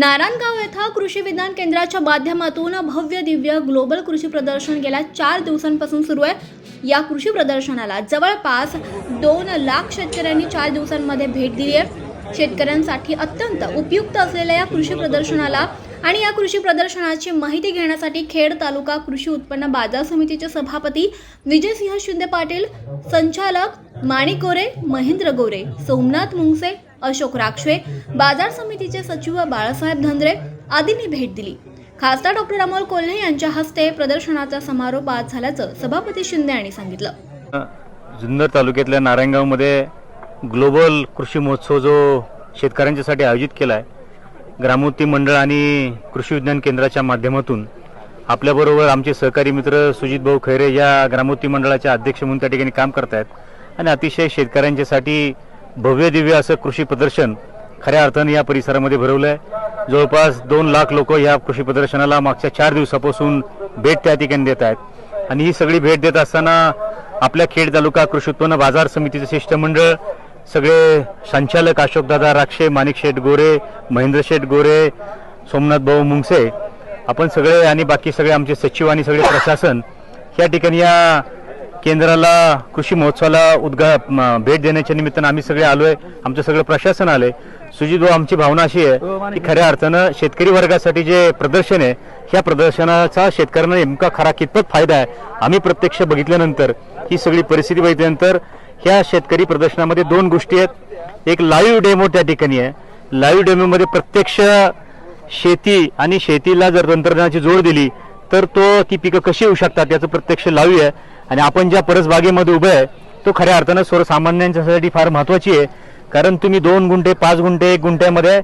नारायणगाव येथे कृषी विज्ञान केंद्राच्या माध्यमातून भव्य दिव्य ग्लोबल कृषी प्रदर्शन गेल्या चार दिवसांपासून सुरू आहे. या कृषी प्रदर्शनाला जवळपास दोन लाख शेतकऱ्यांनी चार दिवसांमध्ये भेट दिली आहे. शेतकऱ्यांसाठी अत्यंत उपयुक्त असलेल्या या कृषी प्रदर्शनाला आणि या कृषी प्रदर्शनाची माहिती घेण्यासाठी खेड तालुका कृषी उत्पन्न बाजार समितीचे सभापती विजयसिंह शिंदे पाटील संचालक माणिक गोरे महेंद्र गोरे सोमनाथ मुंगसे अशोक राक्षे बाजार समितीचे सचिव बाळासाहेब धंद्रे आदींनी भेट दिली. खासदार डॉक्टर अमोल कोल्हे यांच्या हस्ते प्रदर्शनाचा समारोप आज झाल्याचं सभापती शिंदे यांनी सांगितलं. जुन्नर तालुक्यातल्या नारायणगावमध्ये ग्लोबल कृषी महोत्सव जो शेतकऱ्यांच्यासाठी आयोजित केला आहे ग्रामोत्ती मंडळ आणि कृषी विज्ञान केंद्राच्या माध्यमातून आपल्याबरोबर आमचे सहकारी मित्र सुजित भाऊ खैरे या ग्रामोत्ती मंडळाच्या अध्यक्ष म्हणून त्या ठिकाणी काम करतायत. आणि अतिशय शेतकऱ्यांच्यासाठी भव्य दिव्य असं कृषी प्रदर्शन खऱ्या अर्थाने या परिसरामध्ये भरवलं आहे जवळपास दोन लाख लोक या कृषी प्रदर्शनाला मागच्या चार दिवसापासून भेट त्या ठिकाणी देत आहेत. आणि ही सगळी भेट देत असताना आपल्या खेड तालुका कृषी उत्पन्न बाजार समितीचं शिष्टमंडळ सगळे संचालक अशोकदादा राक्षे माणिक शेठ गोरे महेंद्र शेठ गोरे सोमनाथ भाऊ मुंगसे आपण सगळे आणि बाकी सगळे आमचे सचिव आणि सगळे प्रशासन या ठिकाणी या केंद्राला कृषी महोत्सवाला उद्घा भेट देण्याच्या निमित्तानं आम्ही सगळे आलोय. आमचं सगळं प्रशासन आलंय. सुजित भाऊ आमची भावना अशी आहे की खऱ्या अर्थानं शेतकरी वर्गासाठी जे प्रदर्शन आहे ह्या प्रदर्शनाचा शेतकऱ्यांना नेमका खरा कितपत फायदा आहे आम्ही प्रत्यक्ष बघितल्यानंतर ही सगळी परिस्थिती बघितल्यानंतर ह्या शेतकरी प्रदर्शनामध्ये दोन गोष्टी आहेत. एक लाईव्ह डेमो त्या ठिकाणी आहे. लाईव्ह डेमोमध्ये प्रत्यक्ष शेती आणि शेतीला जर तंत्रज्ञानाची जोड दिली तर तो ती पिकं कशी येऊ शकतात याचं प्रत्यक्ष लावू आहे. आणि आपण ज्या परसबागेमध्ये उभे आहे तो खऱ्या अर्थानं सर्वसामान्यांच्यासाठी फार महत्वाची आहे. कारण तुम्ही दोन गुंठे पाच गुंठे एक गुंठ्यामध्ये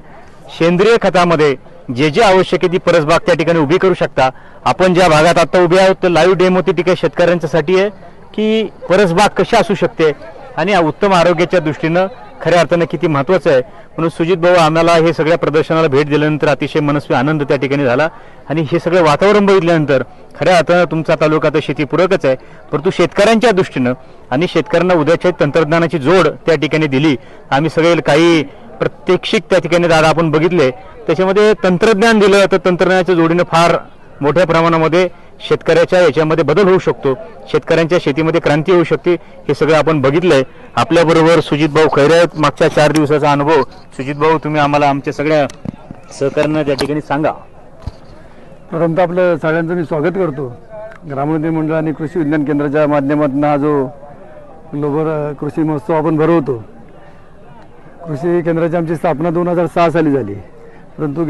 सेंद्रिय खतामध्ये जे जे आवश्यक आहे ती परसबाग त्या ठिकाणी उभी करू शकता. आपण ज्या भागात आता उभे आहोत तर लाईव्ह डेमो ती ठिकाणी शेतकऱ्यांच्यासाठी आहे की परसबाग कशी असू शकते? आणि उत्तम आरोग्याच्या दृष्टीनं खऱ्या अर्थानं किती महत्वाचं आहे. म्हणून सुजित भाऊ आम्हाला हे सगळ्या प्रदर्शनाला भेट दिल्यानंतर अतिशय मनस्वी आनंद त्या ठिकाणी झाला. आणि हे सगळं वातावरण बघितल्यानंतर खऱ्या अर्थानं तुमचा तालुका तर शेतीपूरकच आहे परंतु शेतकऱ्यांच्या दृष्टीनं आणि शेतकऱ्यांना उद्याच्या तंत्रज्ञानाची जोड त्या ठिकाणी दिली. आम्ही सगळे काही प्रत्यक्षिक त्या ठिकाणी दादा आपण बघितले. त्याच्यामध्ये तंत्रज्ञान दिलं तर तंत्रज्ञानाच्या जोडीनं फार मोठ्या प्रमाणामध्ये शेतकऱ्याच्या याच्यामध्ये बदल होऊ शकतो. शेतकऱ्यांच्या शेतीमध्ये क्रांती होऊ शकते हे सगळं आपण बघितलंय. आपल्याबरोबर सुजित भाऊ खैरे आहेत. मागच्या चार दिवसाचा अनुभव. सुजित भाऊ तुम्ही आम्हाला आमच्या सगळ्या सहकार्यांना त्या ठिकाणी सांगा. प्रथमतः आपलं सगळ्यांचं मी स्वागत करतो. ग्रामोद्योग मंडळ आणि कृषी विज्ञान केंद्राच्या माध्यमातून हा जो ग्लोबल कृषी महोत्सव आपण भरवतो कृषी केंद्राची आमची स्थापना दोन हजार सहा साली झाली. परंतु